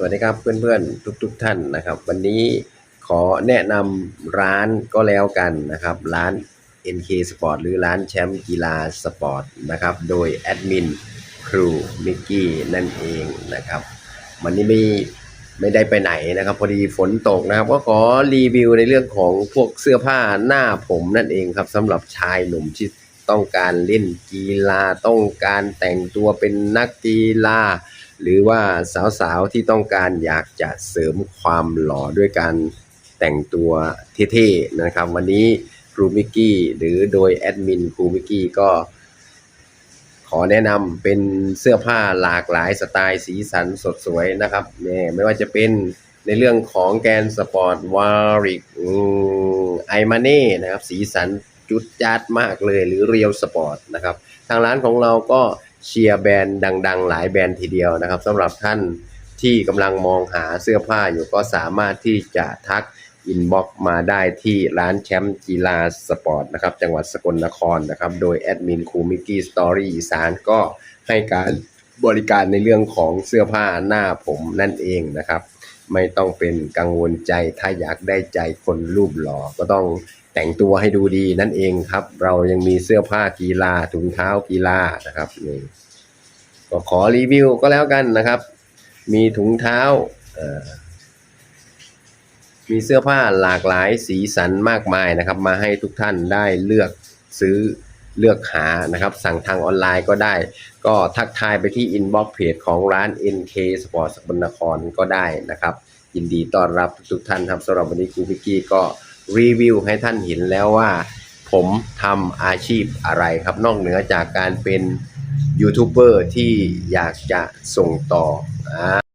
สวัสดีครับเพื่อนๆทุกๆท่านนะครับ วันนี้ขอแนะนำร้านก็แล้วกันนะครับ ร้าน NK Sport หรือร้านแชมป์กีฬาสปอร์ตนะครับ โดยแอดมินครูมิกกี้นั่นเองนะครับ วันนี้ไม่ไม่ได้ไปไหนนะครับ พอดีฝนตกนะครับ ก็ขอรีวิวในเรื่องของพวกเสื้อผ้าหน้าผมนั่นเองครับสำหรับชายหนุ่มที่ต้องการเล่นกีฬาต้องการแต่งตัวเป็นนักกีฬา หรือว่าสาวๆที่ต้องการอยากจะเสริมความหล่อด้วยการแต่งตัวเท่ๆนะครับ วันนี้ครูมิกกี้หรือโดยแอดมินครูมิกกี้ก็ขอแนะนำเป็นเสื้อผ้าหลากหลายสไตล์สีสันสดสวยนะครับเนี่ยไม่ว่าจะเป็นในเรื่องของแกนสปอร์ตวาริกไอมาเน่นะครับ สีสันจุดจัดมากเลยหรือเรียวสปอร์ตนะครับ ทางร้านของเราก็ เชียร์แบรนด์ดัง ๆ หลายแบรนด์ทีเดียวนะครับสำหรับท่านที่กำลังมองหาเสื้อผ้าอยู่ก็สามารถที่จะทักอินบ็อกมาได้ที่ร้านแชมป์กีฬาสปอร์ตนะครับจังหวัดสกลนครนะครับ โดยแอดมินครูมิกกี้สตอรี่อีสานก็ให้การ บริการในเรื่องของเสื้อผ้าหน้าผมนั่นเองนะครับ ไม่ต้องเป็นกังวลใจถ้าอยากได้ใจคนรูปหล่อก็ต้องแต่งตัวให้ดูดีนั่นเองครับ เรายังมีเสื้อผ้ากีฬาถุงเท้ากีฬานะครับนี่ก็ขอรีวิวก็แล้วกันนะครับ มีถุงเท้ามีเสื้อผ้าหลากหลายสีสันมากมายนะครับ มาให้ทุกท่านได้เลือกซื้อ เลือกหานะครับ สั่งทางออนไลน์ก็ได้ ก็ทักทายไปที่อินบ็อกเพจของร้าน NK Sport สกลนครก็ได้นะครับ ยินดีต้อนรับทุกท่านครับสำหรับวันนี้ครูพิกกี้ก็รีวิวให้ท่านเห็นแล้วว่า ผมทำอาชีพอะไรครับ นอกเหนือจากการเป็นยูทูบเบอร์ที่อยากจะส่งต่ออา